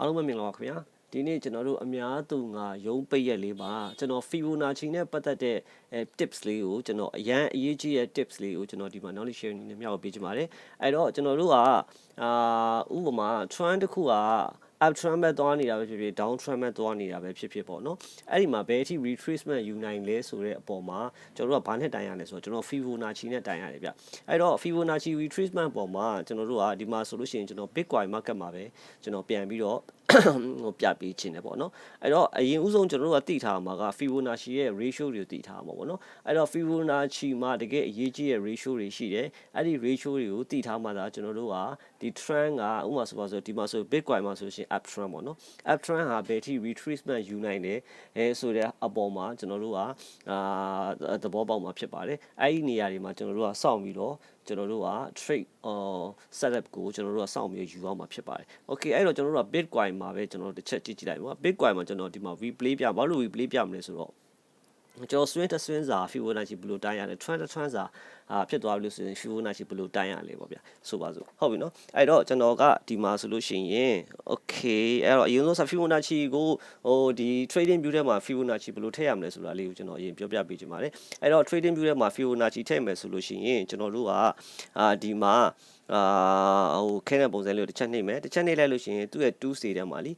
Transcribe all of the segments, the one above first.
အားလုံးပဲမင်္ဂလာပါခင်ဗျာဒီနေ့ကျွန်တော်တို့အများသူငါရုံးပိတ်ရက်လေးပါကျွန်တော် Fibonacci နဲ့ပတ်သက်တဲ့အဲ tips လေးကိုကျွန်တော်အရန်အရေးကြီးတဲ့ tips လေးကိုကျွန်တော်ဒီမှာ knowledge share အနေနဲ့မျှဝေပေးချင်ပါတယ်အဲ့တော့ကျွန်တော်တို့ကအာဥပမာ trend တစ်ခုက up trend ပဲသွားနေတာပဲဖြစ်ဖြစ် down trend ပဲသွားနေတာပဲဖြစ်ဖြစ်ပေါ့နော်အဲ့ဒီမှာဘယ်အထိ retracement ယူနိုင်လဲဆိုတဲ့အပေါ်မှာကျွန်တော်တို့ကဘာနဲ့တိုင်ရလဲဆိုတော့ကျွန်တော် Fibonacci နဲ့တိုင်ရတယ်ဗျအဲ့တော့ Fibonacci retracement ပေါ်မှာကျွန်တော်တို့ကဒီမှာဆိုလို့ရှိရင်ကျွန်တော် Bitcoin market မှာပဲကျွန်တော်ပြန်ပြီးတော့ ဟိုပြပေးခြင်းတယ်ပေါ့နော်အဲ့တော့အရင်ဦးဆုံးကျွန်တော်တို့ကသိထားမှာက Fibonacci ရဲ့ ratio တွေကိုသိထားမှာပေါ့နော်အဲ့တော့ Fibonacci မှာတကယ်အရေးကြီးတဲ့ ratio တွေရှိတယ်အဲ့ဒီ ratio တွေကိုသိထားမှသာကျွန်တော်တို့ကဒီ trend ကဥပမာဆိုပါဆိုဒီမှာဆို Bitcoin မှာဆိုရှင် up trend ပေါ့နော် up trend ဟာဘယ်ထိ retracement ယူနိုင်တယ်အဲဆိုတဲ့အပေါ်မှာကျွန်တော်တို့ကအာသဘောပေါက်မှာဖြစ်ပါတယ်အဲ့ဒီနေရာတွေမှာကျွန်တော်တို့ကစောင့်ပြီးတော့ ကျွန်တော်တို့က trade အော် setup ကိုကျွန်တော်တို့ကစောင့်ပြီးယူအောင်မှာဖြစ်ပါတယ်။ Okay အဲ့တော့ကျွန်တော်တို့က Bitcoin မှာပဲကျွန်တော်တို့တစ်ချက်ကြည့်ကြည့်လိုက်ပါ။ Bitcoin မှာကျွန်တော်ဒီမှာ replay ပြဘာလို့ replay ပြမလဲဆိုတော့ ကျွန်တော် swing တစ် swing စာ Fibonacci ဘယ်လိုတိုင်းရလဲ trend တစ် trend စာအာဖြစ်သွားပြီလို့ဆိုရင် Fibonacci ဘယ်လိုတိုင်းရလဲပေါ့ဗျာဆိုပါစို့ဟုတ်ပြီနော်အဲ့တော့ကျွန်တော်ကဒီမှာဆိုလို့ရှိရင် okay အဲ့တော့အရင်ဆုံး Fibonacci ကိုဟိုဒီ trading view ထဲမှာ Fibonacci ဘယ်လိုထည့်ရမလဲဆိုတာလေးကိုကျွန်တော်အရင်ပြောပြပေးချင်ပါတယ်အဲ့တော့ trading view ထဲမှာ Fibonacci ထည့်မယ်ဆိုလို့ရှိရင်ကျွန်တော်တို့ကအာဒီမှာ အာဟိုခဲတဲ့ပုံစံလေးကိုတစ်ချက်နှိပ်မယ်တစ်ချက်နှိပ်လိုက်လို့ရှိရင်သူ့ရဲ့2 state ထဲမှာလी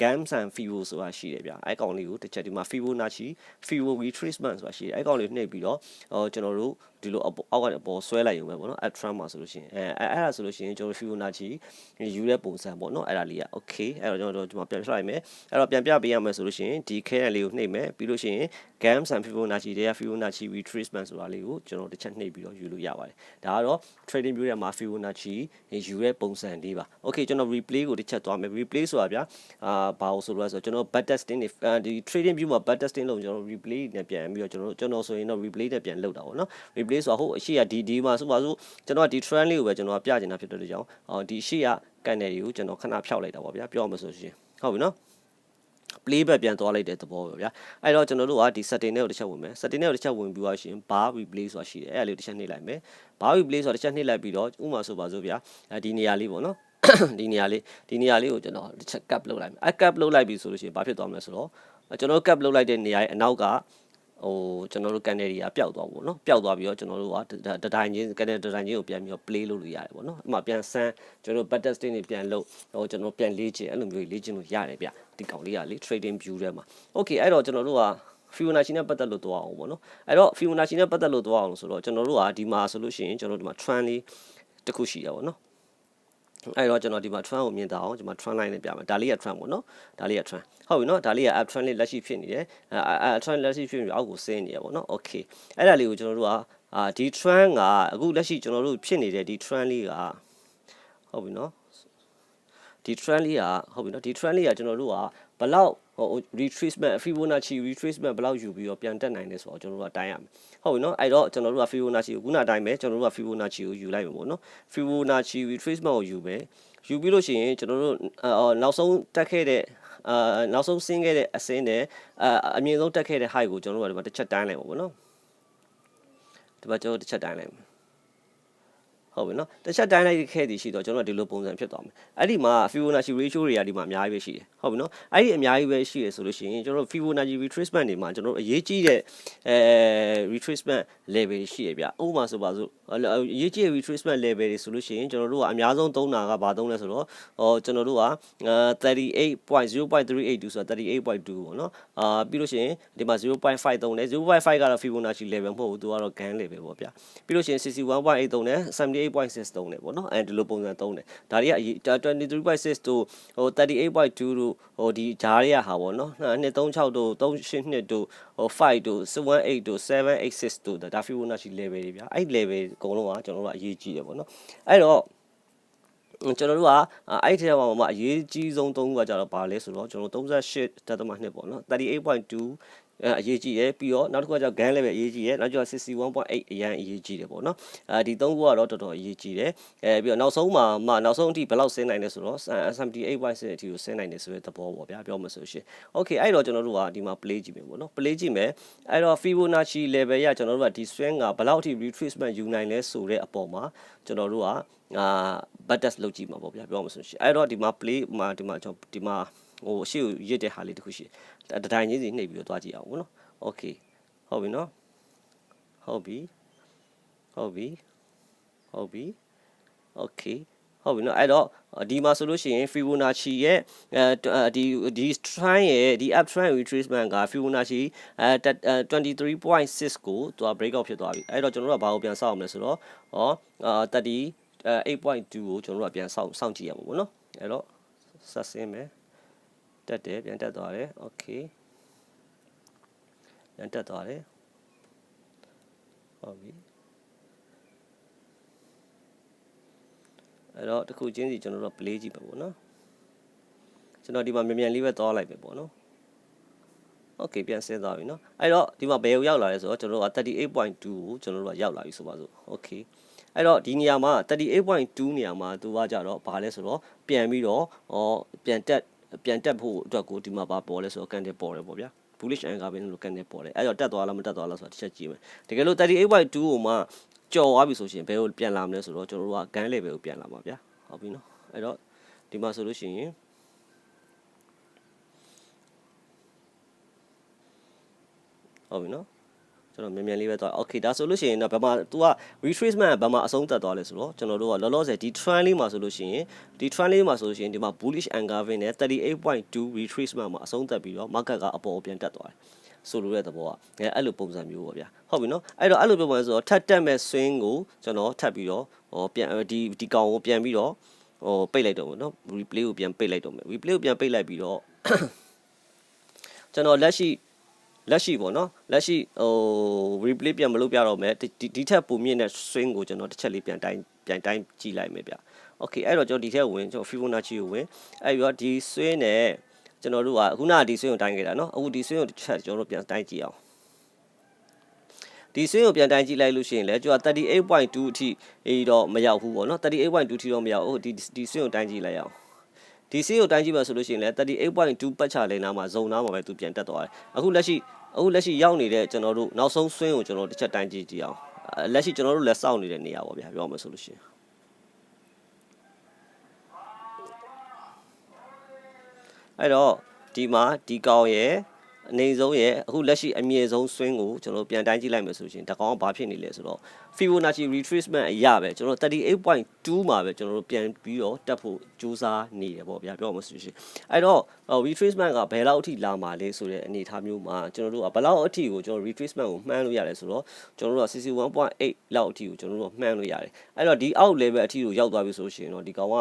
gams and fibo ဆိုတာရှိတယ်ဗျအဲ့ကောင်လေးကိုတစ်ချက်ဒီမှာ fibonacci fibo retracement ဆိုတာရှိတယ်အဲ့ကောင်လေးနှိပ်ပြီးတော့ဟိုကျွန်တော်တို့ ဒီလိုအောက်ကနေပေါ်ဆွဲလိုက်ရုံပဲပေါ့နော် at trend မှာဆိုလို့ရှိရင်အဲအဲ့ဒါဆိုလို့ရှိရင်ကျွန်တော် fibonacci ယူတဲ့ပုံစံပေါ့နော်အဲ့ဒါလေးက okay အဲ့တော့ကျွန်တော်တို့ဒီမှာပြန်ပြလိုက်မယ်အဲ့တော့ပြန်ပြပေးရမယ်ဆိုလို့ရှိရင်ဒီခဲတဲ့လေးကိုနှိပ်မယ်ပြီးလို့ရှိရင် gams and fibonacci တွေက fibonacci retracement ဆိုတာလေးကိုကျွန်တော်တစ်ချက်နှိပ်ပြီးတော့ယူလို့ရပါတယ်ဒါကတော့ trading view ထဲမှာ fibonacci ယူတဲ့ပုံစံလေးပါ okay ကျွန်တော် replay ကိုတစ်ချက်သွားမယ် replay ဆိုတာဗျာအာဘာလို့ဆိုလို့လဲဆိုတော့ကျွန်တော် back testing တွေဒီ trading view မှာ back testing လုပ်ကျွန်တော် replay နဲ့ပြန်ပြီးတော့ကျွန်တော်ကျွန်တော်ဆိုရင်တော့ replay နဲ့ပြန်လုပ်တာပေါ့နော် replay ဆိုတာဟိုအရှိကဒီဒီမှာဆိုပါစို့ကျွန်တော်ကဒီ trend လေးကိုပဲကျွန်တော်ပြချင်တာဖြစ်တဲ့ကြောင့်အော်ဒီအရှိကကန်တယ်တွေကိုကျွန်တော်ခဏဖျောက်လိုက်တာပေါ့ဗျာပြောမှဆိုရှင်ဟုတ်ပြီနော် playback ပြန်သွားလိုက်တဲ့သဘောပဲဗျာအဲ့တော့ကျွန်တော်တို့ကဒီ setting တွေကိုတစ်ချက်ဝင်မယ် setting တွေကိုတစ်ချက်ဝင်ပြီးသွားရှင် bar replay ဆိုတာရှိတယ်အဲ့ဒါလေးတစ်ချက်နှိပ်လိုက်မယ် bar replay ဆိုတာတစ်ချက်နှိပ်လိုက်ပြီးတော့ဥမာဆိုပါစို့ဗျာဒီနေရာလေးပေါ့နော်ဒီနေရာလေးဒီနေရာလေးကိုကျွန်တော်တစ်ချက် cap လုပ်လိုက်မယ်အဲ cap လုပ်လိုက်ပြီဆိုလို့ရှိရင်ဘာဖြစ်သွားမလဲဆိုတော့ကျွန်တော် cap လုပ်လိုက်တဲ့နေရာရဲ့အနောက်က ဟိုကျွန်တော်တို့ကန်နယ်တွေကပျောက်သွားပေါ့နော်ပျောက်သွားပြီးတော့ကျွန်တော်တို့ကတတိုင်းချင်းကန်နယ်တတိုင်းချင်းကိုပြန်ပြီးတော့ play လုပ်လို့ရတယ်ပေါ့နော်အမှပြန်ဆန်းကျွန်တော်တို့ battle state တွေပြန်လုပ်ဟိုကျွန်တော်ပြန်လေ့ကျင့်အဲ့လိုမျိုးလေ့ကျင့်လို့ရတယ်ဗျဒီကောင်လေးကလေ trading view ထဲမှာ okay အဲ့တော့ကျွန်တော်တို့က Fibonacci နဲ့ပတ်သက်လို့သွားအောင်ပေါ့နော်အဲ့တော့ Fibonacci နဲ့ပတ်သက်လို့သွားအောင်ဆိုတော့ကျွန်တော်တို့ကဒီမှာဆိုလို့ရှိရင်ကျွန်တော်တို့ဒီမှာ trend လေးတစ်ခုရှိရပါတော့နော် အဲ့တော့ကျွန်တော်ဒီမှာ trend ကိုမြင်တာအောင်ဒီမှာ trend line နဲ့ပြမယ်ဒါလေးက trend ပေါ့နော်ဒါလေးက trend ဟုတ်ပြီနော်ဒါလေးက up trend လေးလက်ရှိဖြစ်နေတယ်အဲ trend လက်ရှိဖြစ်ပြီးအောက်ကိုဆင်းနေရပေါ့နော် okay အဲ့ဒါလေးကိုကျွန်တော်တို့ကအာဒီ trend ကအခုလက်ရှိကျွန်တော်တို့ဖြစ်နေတဲ့ဒီ trend လေးကဟုတ်ပြီနော်ဒီ trend လေးကဟုတ်ပြီနော်ဒီ trend လေးကကျွန်တော်တို့ကဘလောက် ဟို retracement Fibonacci retracement ဘလောက်ယူပြီးတော့ပြန်တက်နိုင်လဲဆိုတော့ကျွန်တော်တို့ကတိုင်းရမယ်ဟုတ်ပြီနော်အဲ့တော့ကျွန်တော်တို့က Fibonacci ကိုခုနတိုင်းပဲကျွန်တော်တို့က Fibonacci ကိုယူလိုက်မှာပေါ့နော် Fibonacci retracement ကိုယူမယ်ယူပြီးလို့ရှိရင်ကျွန်တော်တို့နောက်ဆုံးတက်ခဲ့တဲ့အာနောက်ဆုံးဆင်းခဲ့တဲ့အစင်းနဲ့အာအမြင့်ဆုံးတက်ခဲ့တဲ့ height ကိုကျွန်တော်တို့ကဒီမှာတစ်ချက်တိုင်းလိုက်ပါဘောနော်ဒီမှာကျွန်တော်တစ်ချက်တိုင်းလိုက်မယ် ဟုတ်ပြီနော်တစ်ချက်တိုင်းလိုက်ခဲ့သည်ရှိတော့ကျွန်တော်တို့ဒီလိုပုံစံဖြစ်သွားမယ်အဲ့ဒီမှာ Fibonacci ratio တွေကဒီမှာအများကြီးပဲရှိတယ်ဟုတ်ပြီနော်အဲ့ဒီအများကြီးပဲရှိရဆိုလို့ရှိရင်ကျွန်တော်တို့ Fibonacci retracement တွေမှာကျွန်တော်တို့အရေးကြီးတဲ့အဲ retracement level ရှိရဗျဥပမာဆိုပါစို့အရေးကြီးတဲ့ retracement level တွေဆိုလို့ရှိရင်ကျွန်တော်တို့ကအများဆုံးသုံးတာကဘာသုံးလဲဆိုတော့ဟောကျွန်တော်တို့က38.0.382ဆိုတာ38.2ပေါ့နော်အာပြီးလို့ရှိရင်ဒီမှာ0.5သုံးတယ်0.5ကတော့ Fibonacci level မဟုတ်ဘူးသူကတော့ GAN level ပေါ့ဗျပြီးလို့ရှိရင်61.8သုံးတယ်78.6သုံးတယ်ပေါ့နော်အဲဒီလိုပုံစံသုံးတယ်ဒါတွေက23.6တို့ဟို38.2တို့ဟိုဒီဂျားတွေကဟာပေါ့နော်236တို့382တို့ဟို5တို့78တို့786တို့ဒါ Fibonacci level တွေဗျအဲ့ level အကုန်လုံးကကျွန်တော်တို့ကအရေးကြီးတယ်ပေါ့နော်အဲ့တော့ကျွန်တော်တို့ကအဲ့ဒီထဲမှာမှအရေးကြီးဆုံးသုံးခုကကြတော့ဘာလဲဆိုတော့ကျွန်တော်38.2ပေါ့နော်38.2 အဲအရေးကြီးတယ်ပြီးတော့နောက်တစ်ခုကကျ gun level အရေးကြီးတယ်နောက်ကျ61.8အရန်အရေးကြီးတယ်ပေါ့နော်အဲဒီသုံးခုကတော့တော်တော်အရေးကြီးတယ်အဲပြီးတော့နောက်ဆုံးမှာမှနောက်ဆုံးအထိဘယ်လောက်ဆင်းနိုင်လဲဆိုတော့78.6အထိကိုဆင်းနိုင်တယ်ဆိုတဲ့သဘောပေါ့ဗျာပြောမှဆိုရှင် okay အဲ့တော့ကျွန်တော်တို့ကဒီမှာ play ကြည့်မယ်ပေါ့နော် play ကြည့်မယ်အဲ့တော့ Fibonacci level ရကျွန်တော်တို့ကဒီ swing ကဘယ်လောက်အထိ retracement ယူနိုင်လဲဆိုတဲ့အပေါ်မှာကျွန်တော်တို့ကအာ back test လုပ်ကြည့်မှာပေါ့ဗျာပြောမှဆိုရှင်အဲ့တော့ဒီမှာ play မှာဒီမှာကျွန်တော်ဒီမှာ ဟိုအရှိကိုရစ်တဲ့ဟာလေးတစ်ခုရှိတယ်တတိုင်းချင်းစီနှိပ်ပြီးတော့တွားကြည့်အောင်ပေါ့နော် okay ဟုတ်ပြီနော်ဟုတ်ပြီဟုတ်ပြီဟုတ်ပြီ okay ဟုတ်ပြီနော်အဲ့တော့ဒီမှာဆိုလို့ရှိရင် Fibonacci ရဲ့အဲဒီဒီ trend ရဲ့ဒီ up trend retracement က Fibonacci အဲ23.6ကိုသူက breakout ဖြစ်သွားပြီအဲ့တော့ကျွန်တော်တို့ကဘာကိုပြန်စောင့်အောင်လဲဆိုတော့ဟော30 8.2ကိုကျွန်တော်တို့ကပြန်စောင့်စောင့်ကြည့်ရမှာပေါ့နော်အဲ့တော့ဆက်ဆင်းမယ် တက်တယ်ပြန်တက်သွားတယ် okay ပြန်တက်သွားတယ်ဟုတ်ပြီအဲ့တော့တစ်ခုချင်းစီကျွန်တော်တို့ play ကြည့်ပါပေါ့နော်ကျွန်တော်ဒီမှာမြန်မြန်လေးပဲသွားလိုက်ပဲပေါ့နော်โอเคပြန်ဆင်းသွားပြီเนาะအဲ့တော့ဒီမှာဘယ်ကိုရောက်လာလဲဆိုတော့ကျွန်တော်တို့က38.2ကိုကျွန်တော်တို့ကရောက်လာပြီဆိုပါစို့โอเคအဲ့တော့ဒီနေရာမှာ38.2နေရာမှာသူကကြတော့ဘာလဲဆိုတော့ပြန်ပြီးတော့ဟောပြန်တက် ပြန်တက်ဖို့အတွက်ကိုဒီမှာပါပေါ်လဲဆိုတော့ကန်တယ်ပေါ်တယ်ပေါ့ဗျာ bullish angle ပဲလို့ကန်တယ်ပေါ်တယ်အဲ့တော့တက်သွားလားမတက်သွားလားဆိုတာတစ်ချက်ကြည့်မယ်တကယ်လို့38.2ကိုမှကြော်သွားပြီဆိုရှင်ဘယ်ကိုပြန်လာမလဲဆိုတော့ကျွန်တော်တို့က gun level ကိုပြန်လာမှာဗျာဟုတ်ပြီနော်အဲ့တော့ဒီမှာဆိုလို့ရှိရင်ဟုတ်ပြီနော် ကျွန်တော်မြန်မြန်လေးပဲသွား okay ဒါဆိုလို့ရှိရင်တော့ဘယ်မှာ तू က retracement ဘယ်မှာအဆုံးသက်သွားလဲဆိုတော့ကျွန်တော်တို့ကလောလောဆယ်ဒီ trend လေးမှာဆိုလို့ရှိရင်ဒီ trend လေးမှာဆိုလို့ရှိရင်ဒီမှာ bullish engulfing နဲ့38.2 retracement မှာအဆုံးသက်ပြီးတော့ market ကအပေါ်ပြန်တက်သွားတယ်ဆိုလိုတဲ့သဘောကအဲအဲ့လိုပုံစံမျိုးပေါ့ဗျာဟုတ်ပြီနော်အဲ့တော့အဲ့လိုပြောပါဆိုတော့ထပ်တက်မဲ့ swing ကိုကျွန်တော်ထပ်ပြီးတော့ဟောပြန်ဒီဒီကောင်ကိုပြန်ပြီးတော့ဟိုပိတ်လိုက်တော့မယ်နော် replay ကိုပြန်ပိတ်လိုက်တော့မယ် replay ကိုပြန်ပိတ်လိုက်ပြီးတော့ကျွန်တော်လက်ရှိ လက်ရှိပေါ့နော်လက်ရှိဟို replay ပြန်မလုပ်ပြတော့မယ်ဒီဒီထက်ပုံမြင့်တဲ့ swing ကိုကျွန်တော်တစ်ချက်လေးပြန်တိုင်းပြန်တိုင်းကြည့်လိုက်မယ်ဗျ okay အဲ့တော့ကျွန်တော်ဒီထက်ဝင်ကျွန်တော် fibonacci ကိုဝင်အဲ့ပြီးတော့ဒီ swing နဲ့ကျွန်တော်တို့ကခုနကဒီ swing ကိုတိုင်းခဲ့တာနော်အခုဒီ swing ကိုတစ်ချက်ကျွန်တော်တို့ပြန်တိုင်းကြည့်အောင်ဒီ swing ကိုပြန်တိုင်းကြည့်လိုက်လို့ရှိရင်လည်းကျွန်တော်38.2အထိအေးတော့မရောက်ဘူးပေါ့နော်38.2အထိတော့မရောက်ဘူးဒီဒီ swing ကိုတိုင်းကြည့်လိုက်အောင် ဒီ swing ကိုတိုင်းကြည့်ပါဆိုလို့ရှိရင်လည်း38.2ပတ်ချလဲနားမှာဇုံနားမှာပဲသူပြန်တက်သွားတယ်အခုလက်ရှိအခုလက်ရှိရောက်နေတဲ့ကျွန်တော်တို့နောက်ဆုံး swing ကိုကျွန်တော်တစ်ချက်တိုင်းကြည့်ကြည့်အောင်လက်ရှိကျွန်တော်တို့လက်စောင့်နေတဲ့နေရာပေါ့ဗျာပြောမှဆိုလို့ရှိရင်အဲ့တော့ဒီမှာဒီကောင်ရဲ့ အနေဆုံးရဲ့အခုလက်ရှိအမြင့်ဆုံး swing ကိုကျွန်တော်ပြန်တိုင်းကြည့်လိုက်မယ်ဆိုရှင်တကောင်ကဘာဖြစ်နေလဲဆိုတော့ Fibonacci retracement အရာပဲကျွန်တော်38.2မှာပဲကျွန်တော်တို့ပြန်ပြီးတော့တက်ဖို့ကြိုးစားနေတယ်ပေါ့ဗျာပြောမှဆိုရှင်အဲ့တော့ retracement ကဘယ်လောက်အထိလာမှာလဲဆိုတဲ့အနေအထားမျိုးမှာကျွန်တော်တို့ကဘယ်လောက်အထိကိုကျွန်တော် retracement ကိုမှန်းလို့ရတယ်ဆိုတော့ကျွန်တော်တို့က CC1.8 လောက်အထိကိုကျွန်တော်တို့မှန်းလို့ရတယ်အဲ့တော့ဒီအောက် level အထိကိုရောက်သွားပြီဆိုရှင်တော့ဒီကောင်က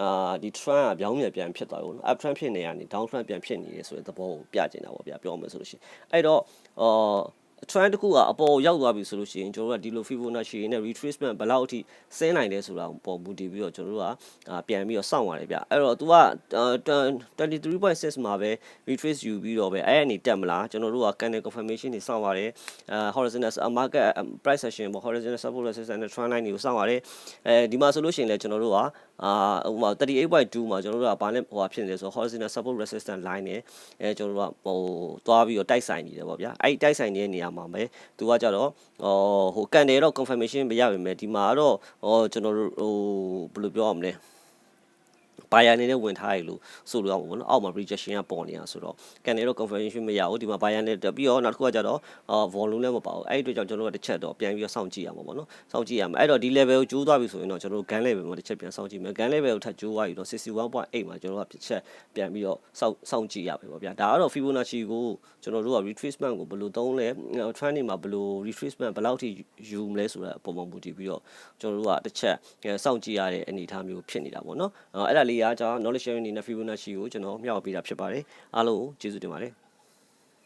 အာဒီ trend ကပြောင်းပြန်ပြန်ဖြစ်သွားပြီနော် up trend ဖြစ်နေရနေ down trend ပြန်ဖြစ်နေတယ်ဆိုတဲ့သဘောကိုပြကျင်တာပေါ့ဗျာပြောမယ်ဆိုလို့ရှိရင်အဲ့တော့အာ trend တစ်ခုကအပေါ်ရောက်သွားပြီဆိုလို့ရှိရင်ကျွန်တော်တို့ကဒီလို Fibonacci နဲ့ retracement ဘယ်လောက်အထိဆင်းနိုင်လဲဆိုတာပေါ်မူတည်ပြီးတော့ကျွန်တော်တို့ကပြန်ပြီးတော့စောင့်ရတယ်ဗျအဲ့တော့ तू က23.6မှာပဲ retrace ယူပြီးတော့ပဲအဲ့အနေတက်မလားကျွန်တော်တို့က candle confirmation တွေစောင့်ရတယ်အဲ horizontal market price action ပေါ့ horizontal support resistance နဲ့ trend line တွေကိုစောင့်ရတယ်အဲဒီမှာဆိုလို့ရှိရင်လည်းကျွန်တော်တို့ကအာဟိုမှာ38.2မှာကျွန်တော်တို့ကဘာနဲ့ဟိုဖြစ်နေလဲဆိုတော့ horizontal support resistance line နဲ့အဲကျွန်တော်တို့ကဟိုသွားပြီးတော့တိုက်ဆိုင်နေတယ်ပေါ့ဗျာအဲ့တိုက်ဆိုင်နေတဲ့နေရာမှာပဲသူကကြတော့ဟိုဟိုကန်တယ်တော့ confirmation မရပါမယ်ဒီမှာတော့ဟိုကျွန်တော်တို့ဟိုဘယ်လိုပြောရမလဲ ဘာယာနေနဲ့ဝင်ထားရလို့ဆိုလို့အောင်ပေါ့နော်အောက်မှာ rejection ကပေါ်နေတာဆိုတော့ကန်နေတော့ confirmation မရဘူးဒီမှာဘာယာနေပြီးတော့နောက်တစ်ခုကကြတော့ volume လည်းမပါဘူးအဲ့ဒီအတွက်ကြောင့်ကျွန်တော်တို့ကတစ်ချက်တော့ပြန်ပြီးတော့စောင့်ကြည့်ရမှာပေါ့နော်စောင့်ကြည့်ရမှာအဲ့တော့ဒီ level ကိုကျိုးသွားပြီဆိုရင်တော့ကျွန်တော်တို့ gun level မှာတစ်ချက်ပြန်စောင့်ကြည့်မယ် gun level ကိုထပ်ကျိုးသွားပြီတော့61.8မှာကျွန်တော်တို့ကတစ်ချက်ပြန်ပြီးတော့စောင့်စောင့်ကြည့်ရပြီပေါ့ဗျာဒါကတော့ Fibonacci ကိုကျွန်တော်တို့က retracement ကိုဘယ်လိုသုံးလဲ trend တွေမှာဘယ်လို retracement ဘယ်လောက်ထိယူမလဲဆိုတဲ့အပေါ်မှာမူတည်ပြီးတော့ကျွန်တော်တို့ကတစ်ချက်စောင့်ကြည့်ရတဲ့အနေအထားမျိုးဖြစ်နေတာပေါ့နော်အဲ့ဒါလေးကကျွန်တော် knowledge sharing အနေနဲ့ Fibonacci ကိုကျွန်တော်မျှဝေပေးတာဖြစ်ပါတယ်အားလုံးကိုကျေးဇူးတင်ပါတယ်